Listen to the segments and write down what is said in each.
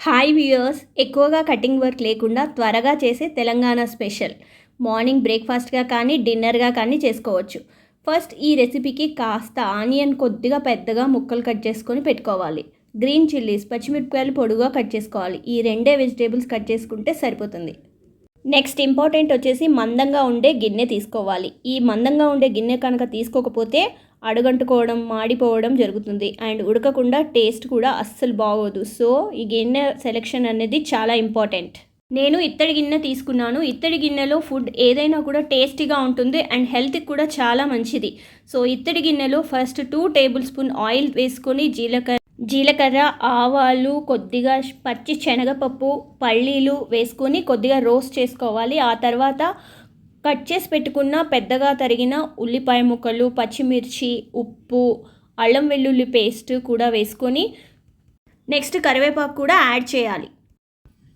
Hi viewers ఎక్కువగా cutting work లేకుండా త్వరగా చేసే తెలంగాణ స్పెషల్ మార్నింగ్ బ్రేక్ఫాస్ట్గా కానీ డిన్నర్గా కానీ చేసుకోవచ్చు. ఫస్ట్ ఈ రెసిపీకి కాస్త ఆనియన్ కొద్దిగా పెద్దగా ముక్కలు కట్ చేసుకొని పెట్టుకోవాలి. గ్రీన్ చిల్లీస్ పచ్చిమిరపకాయలు పొడుగా కట్ చేసుకోవాలి. ఈ రెండే వెజిటేబుల్స్ కట్ చేసుకుంటే సరిపోతుంది. నెక్స్ట్ ఇంపార్టెంట్ వచ్చేసి మందంగా ఉండే గిన్నె తీసుకోవాలి. ఈ మందంగా ఉండే గిన్నె కనుక తీసుకోకపోతే అడుగంటుకోవడం మాడిపోవడం జరుగుతుంది. అండ్ ఉడకకుండా టేస్ట్ కూడా అస్సలు బాగోదు. సో ఈ గిన్నె సెలెక్షన్ అనేది చాలా ఇంపార్టెంట్. నేను ఇత్తడి గిన్నె తీసుకున్నాను. ఇత్తడి గిన్నెలో ఫుడ్ ఏదైనా కూడా టేస్టీగా ఉంటుంది అండ్ హెల్త్కి కూడా చాలా మంచిది. సో ఇత్తడి గిన్నెలో first two tablespoon oil వేసుకొని జీలకర్ర జీలకర్ర ఆవాలు కొద్దిగా పచ్చి శనగపప్పు పల్లీలు వేసుకొని కొద్దిగా రోస్ట్ చేసుకోవాలి. ఆ తర్వాత కట్ చేసి పెట్టుకున్న పెద్దగా తరిగిన ఉల్లిపాయ ముక్కలు పచ్చిమిర్చి ఉప్పు అల్లం వెల్లుల్లి పేస్ట్ కూడా వేసుకొని నెక్స్ట్ కరివేపాకు కూడా యాడ్ చేయాలి.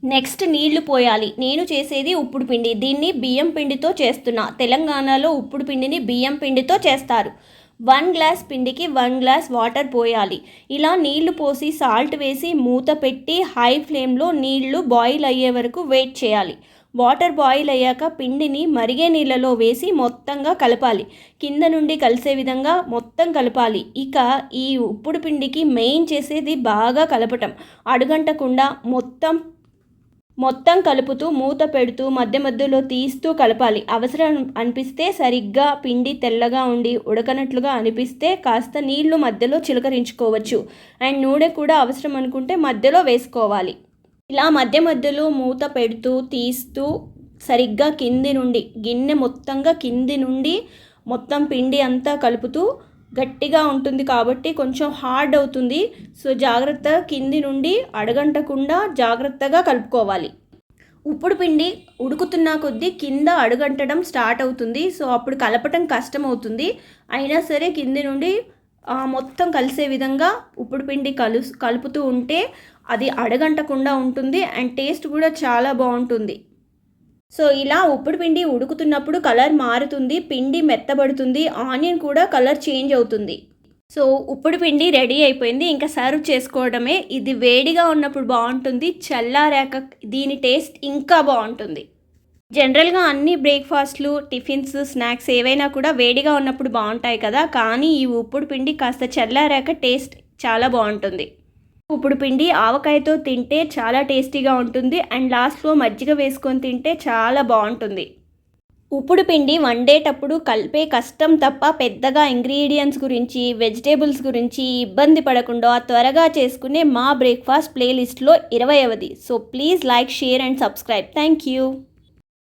నెక్స్ట్ నీళ్ళు పోయాలి. నేను చేసేది ఉప్పుడు పిండి. దీన్ని బియ్యం పిండితో చేస్తున్నా. తెలంగాణలో ఉప్పుడు పిండిని బియ్యం పిండితో చేస్తారు. వన్ గ్లాస్ పిండికి వన్ గ్లాస్ వాటర్ పోయాలి. ఇలా నీళ్ళు పోసి సాల్ట్ వేసి మూత పెట్టి హై ఫ్లేమ్లో నీళ్ళు బాయిల్ అయ్యే వరకు వెయిట్ చేయాలి. వాటర్ బాయిల్ అయ్యాక పిండిని మరిగే నీళ్ళలో వేసి మొత్తంగా కలపాలి. కింద నుండి కలిసే విధంగా మొత్తం కలపాలి. ఇక ఈ ఉప్పుడు పిండికి మెయిన్ చేసేది బాగా కలపటం. అడుగంటకుండా మొత్తం మొత్తం కలుపుతూ మూత పెడుతూ మధ్య మధ్యలో తీస్తూ కలపాలి. అవసరం అనిపిస్తే సరిగ్గా పిండి తెల్లగా ఉండి ఉడకనట్లుగా అనిపిస్తే కాస్త నీళ్ళు మధ్యలో చిలకరించుకోవచ్చు. అండ్ నూనె కూడా అవసరం అనుకుంటే మధ్యలో వేసుకోవాలి. ఇలా మధ్య మధ్యలో మూత పెడుతూ తీస్తూ సరిగ్గా కింది నుండి గిన్నె మొత్తంగా కింది నుండి మొత్తం పిండి అంతా కలుపుతూ గట్టిగా ఉంటుంది కాబట్టి కొంచెం హార్డ్ అవుతుంది. సో జాగ్రత్త కింది నుండి అడగంటకుండా జాగ్రత్తగా కలుపుకోవాలి. ఉప్పుడు పిండి ఉడుకుతున్న కొద్దీ కింద అడుగంటడం స్టార్ట్ అవుతుంది. సో అప్పుడు కలపటం కష్టం అవుతుంది. అయినా సరే కింది నుండి మొత్తం కలిసే విధంగా ఉప్పుడు పిండి కలు కలుపుతూ ఉంటే అది అడగంటకుండా ఉంటుంది. అండ్ టేస్ట్ కూడా చాలా బాగుంటుంది. సో ఇలా ఉప్పుడు పిండి ఉడుకుతున్నప్పుడు కలర్ మారుతుంది పిండి మెత్తబడుతుంది ఆనియన్ కూడా కలర్ చేంజ్ అవుతుంది. సో ఉప్పుడు పిండి రెడీ అయిపోయింది. ఇంకా సర్వ్ చేసుకోవడమే. ఇది వేడిగా ఉన్నప్పుడు బాగుంటుంది. చల్లారాక దీని టేస్ట్ ఇంకా బాగుంటుంది. జనరల్గా అన్ని బ్రేక్ఫాస్ట్లు టిఫిన్స్ స్నాక్స్ ఏవైనా కూడా వేడిగా ఉన్నప్పుడు బాగుంటాయి కదా. కానీ ఈ ఉప్పుడు పిండి కాస్త చల్లారాక టేస్ట్ చాలా బాగుంటుంది. ఇప్పుడు పిండి ఆవకాయతో తింటే చాలా టేస్టీగా ఉంటుంది అండ్ లాస్ట్లో మజ్జిగ వేసుకొని తింటే చాలా బాగుంటుంది. ఉప్పుడు పిండి వండేటప్పుడు కలిపే కష్టం తప్ప పెద్దగా ఇంగ్రీడియంట్స్ గురించి వెజిటేబుల్స్ గురించి ఇబ్బంది పడకుండా త్వరగా చేసుకునే మా బ్రేక్ఫాస్ట్ ప్లేలిస్ట్లో ఇరవైవది. So please like share and subscribe. Thank you.